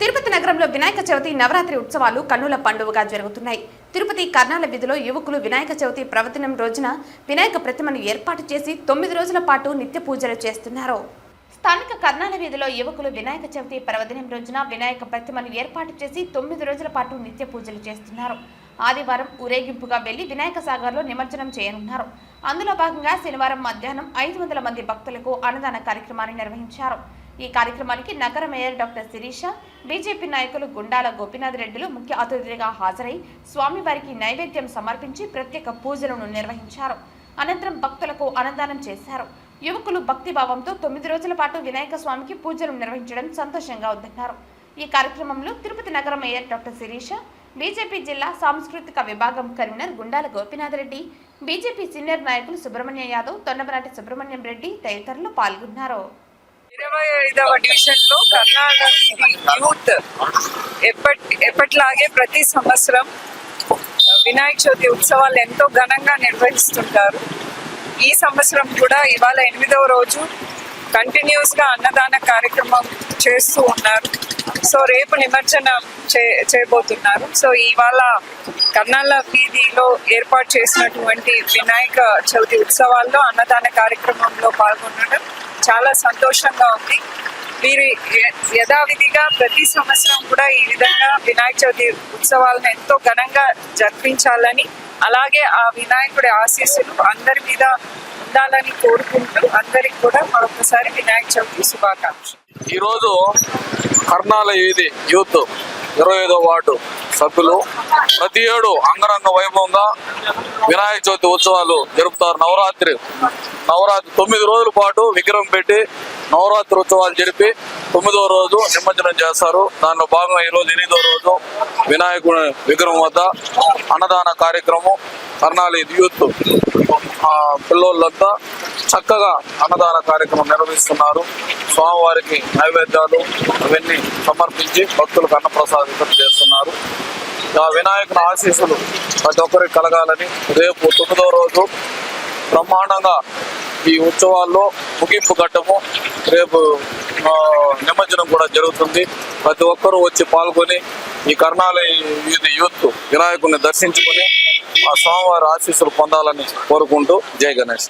తిరుపతి నగరంలో వినాయక చవితి నవరాత్రి ఉత్సవాలు కన్నుల పండుగగా జరుగుతున్నాయి. తిరుపతి కర్ణాల వీధిలో యువకులు వినాయక చవితి ప్రవచనం రోజున వినాయక ప్రతిమను ఏర్పాటు చేసి తొమ్మిది రోజుల పాటు నిత్య పూజలు చేస్తున్నారు. స్థానిక కర్ణాల వీధిలో యువకులు వినాయక చవితి పర్వదినం రోజున వినాయక ప్రతిమను ఏర్పాటు చేసి తొమ్మిది రోజుల పాటు నిత్య పూజలు చేస్తున్నారు. ఆదివారం ఊరేగింపుగా వెళ్ళి వినాయక సాగర్లో నిమజ్జనం చేయనున్నారు. అందులో భాగంగా శనివారం మధ్యాహ్నం ఐదు వందల మంది భక్తులకు అన్నదాన కార్యక్రమాన్ని నిర్వహించారు. ఈ కార్యక్రమానికి నగర మేయర్ డాక్టర్ శిరీష బీజేపీ నాయకులు గుండాల గోపీనాథ్ రెడ్డిలు ముఖ్య అతిథులుగా హాజరై స్వామివారికి నైవేద్యం సమర్పించి ప్రత్యేక పూజలను నిర్వహించారు. అనంతరం భక్తులకు అన్నదానం చేశారు. యువకులు భక్తిభావంతో తొమ్మిది రోజుల పాటు వినాయక స్వామికి పూజలు నిర్వహించడం సంతోషంగా ఉందన్నారు. ఈ కార్యక్రమంలో తిరుపతి నగర మేయర్ డాక్టర్ శిరీష బీజేపీ జిల్లా సాంస్కృతిక విభాగం convener Gundala Gopinath Reddy BJP senior నాయకులు సుబ్రహ్మణ్య యాదవ్ తొండమనాటి సుబ్రహ్మణ్యం రెడ్డి తదితరులు పాల్గొన్నారు. ఇరవై ఐదవ డివిజన్లో కర్ణాటక యూత్. ఎప్పటి ఎప్పటిలాగే ప్రతి సంవత్సరం వినాయక చవితి ఉత్సవాలు ఎంతో ఘనంగా నిర్వహిస్తుంటారు. ఈ సంవత్సరం కూడా ఇవాళ ఎనిమిదవ రోజు. కంటిన్యూస్గా అన్నదాన కార్యక్రమం చేస్తూ ఉన్నారు. సో రేపు నిమజ్జనం చే చేయబోతున్నారు. సో ఇవాళ కన్నాల వీధిలో ఏర్పాటు చేసినటువంటి వినాయక చవితి ఉత్సవాల్లో అన్నదాన కార్యక్రమంలో పాల్గొనడం చాలా సంతోషంగా ఉంది. వీరు య- యథావిధిగా ప్రతి సంవత్సరం కూడా ఈ విధంగా వినాయక చవితి ఉత్సవాలను ఎంతో ఘనంగా జరిపించాలని అలాగే ఆ వినాయకుడి ఆశీస్సులు అందరి మీద ఉండాలని కోరుకుంటూ అందరికి కూడా మరొకసారి వినాయక చవితి శుభాకాంక్షలు. ఈరోజు కర్ణాల ఏది యూత్ ఇరవై ఐదో వార్డు సభ్యులు ప్రతి ఏడు అంగరంగ వైభవంగా వినాయక చవితి ఉత్సవాలు జరుపుతారు. నవరాత్రి నవరాత్రి తొమ్మిది రోజుల పాటు విగ్రహం పెట్టి నవరాత్రి ఉత్సవాలు జరిపి తొమ్మిదో రోజు నిమజ్జనం చేస్తారు. దానిలో భాగంగా ఈరోజు ఎనిమిదో రోజు వినాయకుడి విగ్రహం వద్ద అన్నదాన కార్యక్రమం కర్నాలి యూత్ ఆ, పిల్లోళ్ళంతా చక్కగా అన్నదాన కార్యక్రమం నిర్వహిస్తున్నారు. స్వామివారికి నైవేద్యాలు అవన్నీ సమర్పించి భక్తులకు అన్నప్రసాదం చేస్తున్నారు. ఆ వినాయకుని ఆశీస్సులు ప్రతి ఒక్కరికి కలగాలని రేపు తొమ్మిదో రోజు బ్రహ్మాండంగా ఈ ఉత్సవాల్లో ముగింపు ఘట్టము రేపు నిమజ్జనం కూడా జరుగుతుంది. ప్రతి ఒక్కరూ వచ్చి పాల్గొని ఈ కర్ణాలయ వీధి యూత్ వినాయకుడిని దర్శించుకొని ఆ స్వామివారి ఆశీస్సులు పొందాలని కోరుకుంటూ జై గణేష్.